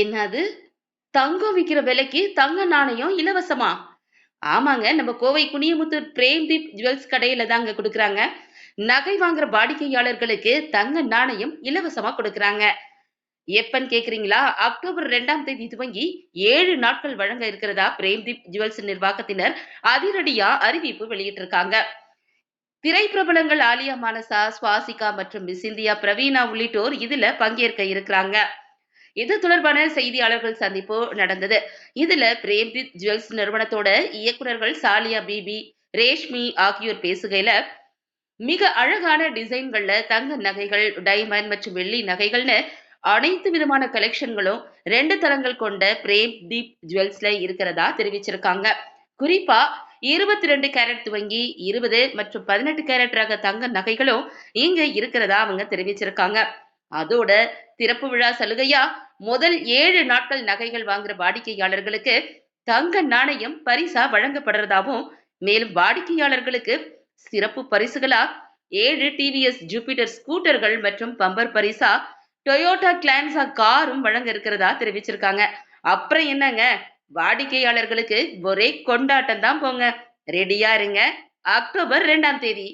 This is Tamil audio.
என்னது? தங்கம் விக்கிற விலைக்கு தங்க நாணயம் இலவசமா? ஆமாங்க நம்ம கோவை குனியமுத்தூர் பிரேம்தீப் ஜுவல்ஸ் கடையில தாங்க கொடுக்குறாங்க. நகை வாங்குற வாடிக்கையாளர்களுக்கு தங்க நாணயம் இலவசமா கொடுக்குறாங்க. எப்பன்னு கேக்குறீங்களா? அக்டோபர் ரெண்டாம் தேதி துவங்கி ஏழு நாட்கள் வழங்க இருக்கிறதா பிரேம்தீப் ஜுவல்ஸ் நிர்வாகத்தினர் அதிரடியா அறிவிப்பு வெளியிட்டிருக்காங்க. திரைப்பிரபலங்கள் ஆலியா மானசா சுவாசிகா மற்றும் மிஸ் இந்தியா பிரவீனா உள்ளிட்டோர் இதுல பங்கேற்க இருக்கிறாங்க. இது தொடர்பான செய்தியாளர்கள் சந்திப்பு நடந்தது. இதுல பிரேம்ஜித் ஜுவல்ஸ் நிறுவனத்தோட இயக்குனர்கள் சாலியா பிபி ரேஷ்மி ஆகியோர் பேசுகையில மிக அழகான டிசைன்கள்ல தங்க நகைகள் டைமண்ட் மற்றும் வெள்ளி நகைகள்னு அனைத்து விதமான கலெக்ஷன்களும் ரெண்டு தளங்கள் கொண்ட பிரேம் தீப் ஜுவல்ஸ்ல இருக்கிறதா தெரிவிச்சிருக்காங்க. குறிப்பா இருபத்தி ரெண்டு கேரட் துவங்கி இருபது மற்றும் பதினெட்டு கேரட் ரக தங்க நகைகளும் இங்க இருக்கிறதா அவங்க தெரிவிச்சிருக்காங்க. அதோட திறப்பு விழா சலுகையா முதல் ஏழு நாட்கள் நகைகள் வாங்குற வாடிக்கையாளர்களுக்கு தங்க நாணயம் பரிசா வழங்கப்படுறதாவும் மேலும் வாடிக்கையாளர்களுக்கு சிறப்பு பரிசுகளா ஏழு டிவிஎஸ் ஜூபிட்டர் ஸ்கூட்டர்கள் மற்றும் பம்பர் பரிசா டொயோட்டா கிளான்சா காரும் வழங்க இருக்கிறதா தெரிவிச்சிருக்காங்க. அப்புறம் என்னங்க? வாடிக்கையாளர்களுக்கு ஒரே கொண்டாட்டம் தான் போங்க. ரெடியா இருங்க. அக்டோபர் ரெண்டாம் தேதி.